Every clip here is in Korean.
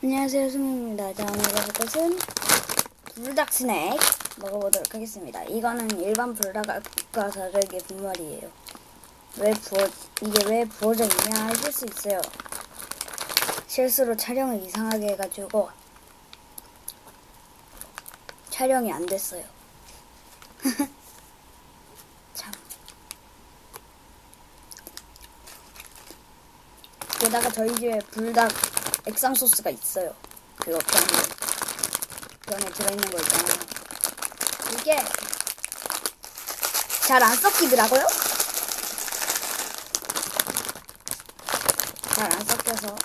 안녕하세요, 수민입니다. 자, 오늘 먹을 것은 불닭 스낵 먹어보도록 하겠습니다. 이거는 일반 불닭과 다르게 분말이에요. 왜 부어, 이게 왜 부어져 있냐 하실 수 있어요. 실수로 촬영을 이상하게 해가지고 촬영이 안 됐어요. 참. 게다가 저희 집에 불닭 액상 소스가 있어요. 그거 병에 병에 들어있는 거 있잖아요. 이게 잘 안 섞이더라고요. 잘 안 섞여서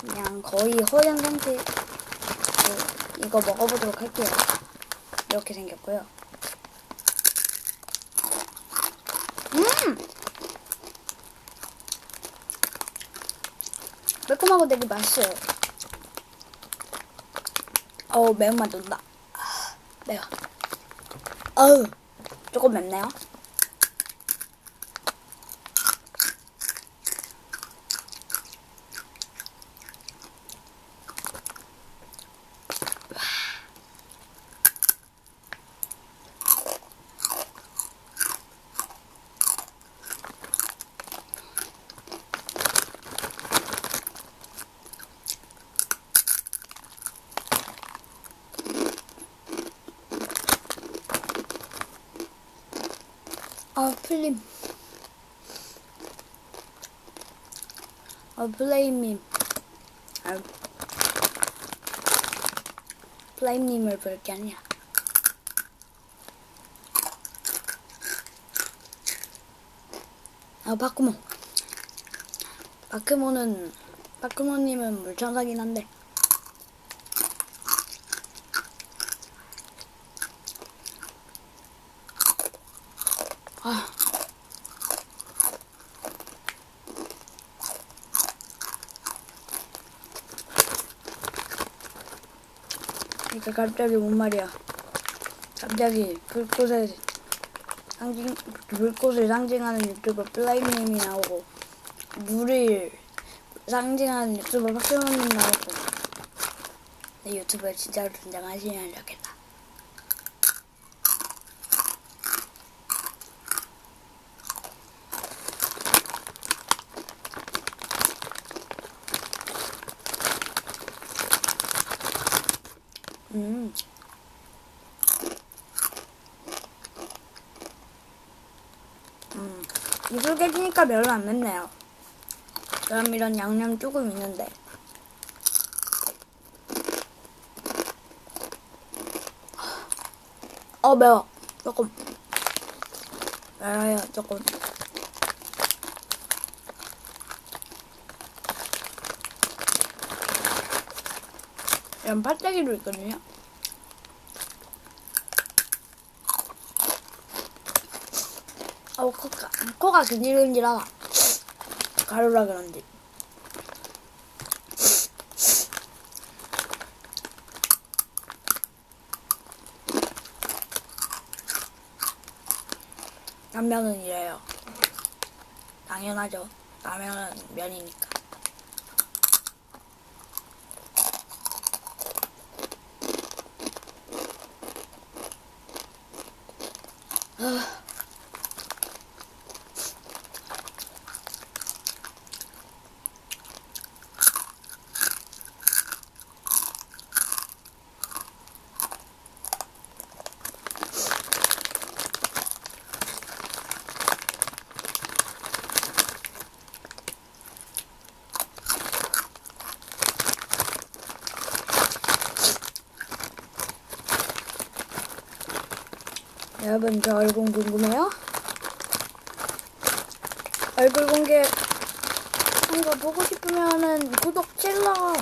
그냥 거의 허연 상태. 그, 이거 먹어보도록 할게요. 이렇게 생겼고요. 음! 매콤하고 되게 맛있어요. 어우, 매운맛 돈다. 아, 매워. 어우, 조금 맵네요. 아, 플림. 아, 플레임님. 아, 플레임님을 볼 게 아니야. 아, 바꾸모. 바크모는, 바크모님은 물천사긴 한데. 아. 그러니까 갑자기 뭔 말이야. 갑자기 불꽃을 상징 불꽃을 상징하는 유튜버 플라이님이 나오고 물을 상징하는 유튜버 박세원님 나오고 내 유튜브에 진짜로 등장하시면 좋겠다. 음. 음. 이불 깨지니까 별로 안 맵네요. 그럼 이런 양념 조금 있는데. 어, 매워. 조금. 매워요, 조금. 이런 팥대기도 있거든요. 어, 코가, 코가 근질근질하다. 가루라 그런지. 라면은 이래요. 당연하죠. 라면은 면이니까. Ugh. 여러분 저 얼굴 궁금해요? 얼굴 공개 한거 보고 싶으면은 구독 찔러